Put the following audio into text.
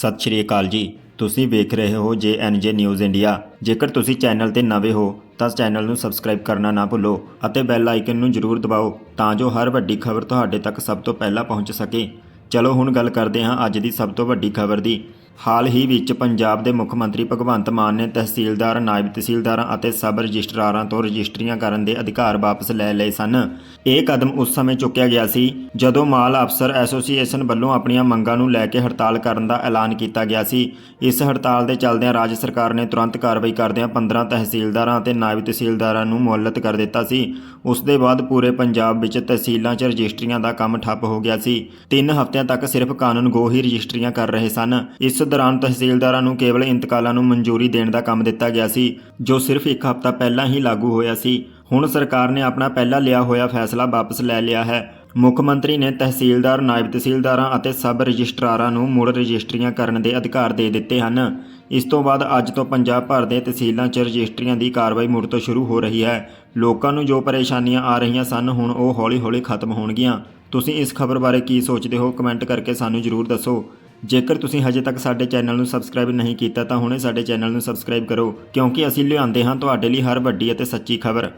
ਸਤਿ ਸ਼੍ਰੀ ਅਕਾਲ ਜੀ। ਤੁਸੀਂ ਵੇਖ ਰਹੇ ਹੋ ਜੇ ਐੱਨ ਜੇ ਨਿਊਜ਼ ਇੰਡੀਆ। ਜੇਕਰ ਤੁਸੀਂ ਚੈਨਲ ਤੇ ਨਵੇਂ ਹੋ, ਤਾਂ ਚੈਨਲ ਨੂੰ ਸਬਸਕ੍ਰਾਈਬ ਕਰਨਾ ਨਾ ਭੁੱਲੋ ਅਤੇ ਬੈਲ ਆਈਕਨ ਨੂੰ ਜ਼ਰੂਰ ਦਬਾਓ, ਤਾਂ ਜੋ ਹਰ ਵੱਡੀ ਖਬਰ ਤੁਹਾਡੇ ਤੱਕ ਸਭ ਤੋਂ ਪਹਿਲਾਂ ਪਹੁੰਚ ਸਕੇ। ਚਲੋ ਹੁਣ ਗੱਲ ਕਰਦੇ ਹਾਂ ਅੱਜ ਦੀ ਸਭ ਤੋਂ ਵੱਡੀ ਖਬਰ ਦੀ। ਹਾਲ ਹੀ ਵਿੱਚ ਪੰਜਾਬ ਦੇ ਮੁੱਖ ਮੰਤਰੀ ਭਗਵੰਤ ਮਾਨ ਨੇ ਤਹਿਸੀਲਦਾਰ, ਨਾਇਬ ਤਹਿਸੀਲਦਾਰਾਂ ਅਤੇ ਸਬ ਰਜਿਸਟਰਾਰਾਂ ਤੋਂ ਰਜਿਸਟਰੀਆਂ ਕਰਨ ਦੇ ਅਧਿਕਾਰ ਵਾਪਸ ਲੈ ਲਏ ਸਨ। ਇਹ ਕਦਮ ਉਸ ਸਮੇਂ ਚੁੱਕਿਆ ਗਿਆ ਸੀ ਜਦੋਂ ਮਾਲ ਅਫਸਰ ਐਸੋਸੀਏਸ਼ਨ ਵੱਲੋਂ ਆਪਣੀਆਂ ਮੰਗਾਂ ਨੂੰ ਲੈ ਕੇ ਹੜਤਾਲ ਕਰਨ ਦਾ ਐਲਾਨ ਕੀਤਾ ਗਿਆ ਸੀ। ਇਸ ਹੜਤਾਲ ਦੇ ਚੱਲਦਿਆਂ ਰਾਜ ਸਰਕਾਰ ਨੇ ਤੁਰੰਤ ਕਾਰਵਾਈ ਕਰਦਿਆਂ 15 ਤਹਿਸੀਲਦਾਰਾਂ ਅਤੇ ਨਾਇਬ ਤਹਿਸੀਲਦਾਰਾਂ ਨੂੰ ਮੁਅੱਲਤ ਕਰ ਦਿੱਤਾ ਸੀ। ਉਸ ਦੇ ਬਾਅਦ ਪੂਰੇ ਪੰਜਾਬ ਵਿੱਚ ਤਹਿਸੀਲਾਂ 'ਚ ਰਜਿਸਟਰੀਆਂ ਦਾ ਕੰਮ ਠੱਪ ਹੋ ਗਿਆ ਸੀ। ਤਿੰਨ ਹਫ਼ਤਿਆਂ ਤੱਕ ਸਿਰਫ ਕਾਨੂੰਗੋ ਹੀ ਰਜਿਸਟਰੀਆਂ ਕਰ ਰਹੇ ਸਨ। ਇਸ ਦੌਰਾਨ ਤਹਿਸੀਲਦਾਰਾਂ ਨੂੰ ਕੇਵਲ ਇੰਤਕਾਲਾਂ ਨੂੰ ਮਨਜ਼ੂਰੀ ਦੇਣ ਦਾ ਕੰਮ ਦਿੱਤਾ ਗਿਆ ਸੀ, ਜੋ ਸਿਰਫ ਇੱਕ ਹਫ਼ਤਾ ਪਹਿਲਾਂ ਹੀ ਲਾਗੂ ਹੋਇਆ ਸੀ। ਹੁਣ ਸਰਕਾਰ ਨੇ ਆਪਣਾ ਪਹਿਲਾਂ ਲਿਆ ਹੋਇਆ ਫੈਸਲਾ ਵਾਪਸ ਲੈ ਲਿਆ ਹੈ। ਮੁੱਖ ਮੰਤਰੀ ਨੇ ਤਹਿਸੀਲਦਾਰ, ਨਾਇਬ ਤਹਿਸੀਲਦਾਰਾਂ ਅਤੇ ਸਬ ਰਜਿਸਟਰਾਰਾਂ ਨੂੰ ਮੁੜ ਰਜਿਸਟਰੀਆਂ ਕਰਨ ਦੇ ਅਧਿਕਾਰ ਦੇ ਦਿੱਤੇ ਹਨ। ਇਸ ਤੋਂ ਬਾਅਦ ਅੱਜ ਤੋਂ ਪੰਜਾਬ ਭਰ ਦੇ ਤਹਿਸੀਲਾਂ 'ਚ ਰਜਿਸਟਰੀਆਂ ਦੀ ਕਾਰਵਾਈ ਮੁੜ ਤੋਂ ਸ਼ੁਰੂ ਹੋ ਰਹੀ ਹੈ। ਲੋਕਾਂ ਨੂੰ ਜੋ ਪਰੇਸ਼ਾਨੀਆਂ ਆ ਰਹੀਆਂ ਸਨ, ਹੁਣ ਉਹ ਹੌਲੀ-ਹੌਲੀ ਖਤਮ ਹੋਣਗੀਆਂ। ਤੁਸੀਂ ਇਸ ਖਬਰ ਬਾਰੇ ਕੀ ਸੋਚਦੇ ਹੋ? ਕਮੈਂਟ ਕਰਕੇ ਸਾਨੂੰ ਜਰੂਰ ਦੱਸੋ। ਜੇਕਰ ਤੁਸੀਂ ਹਜੇ ਤੱਕ ਸਾਡੇ ਚੈਨਲ ਨੂੰ ਸਬਸਕ੍ਰਾਈਬ ਨਹੀਂ ਕੀਤਾ ਤਾਂ ਹੁਣੇ ਸਾਡੇ ਚੈਨਲ ਨੂੰ ਸਬਸਕ੍ਰਾਈਬ ਕਰੋ, ਕਿਉਂਕਿ ਅਸੀਂ ਲਿਆਉਂਦੇ ਹਾਂ ਤੁਹਾਡੇ ਲਈ ਹਰ ਵੱਡੀ ਅਤੇ ਸੱਚੀ ਖਬਰ।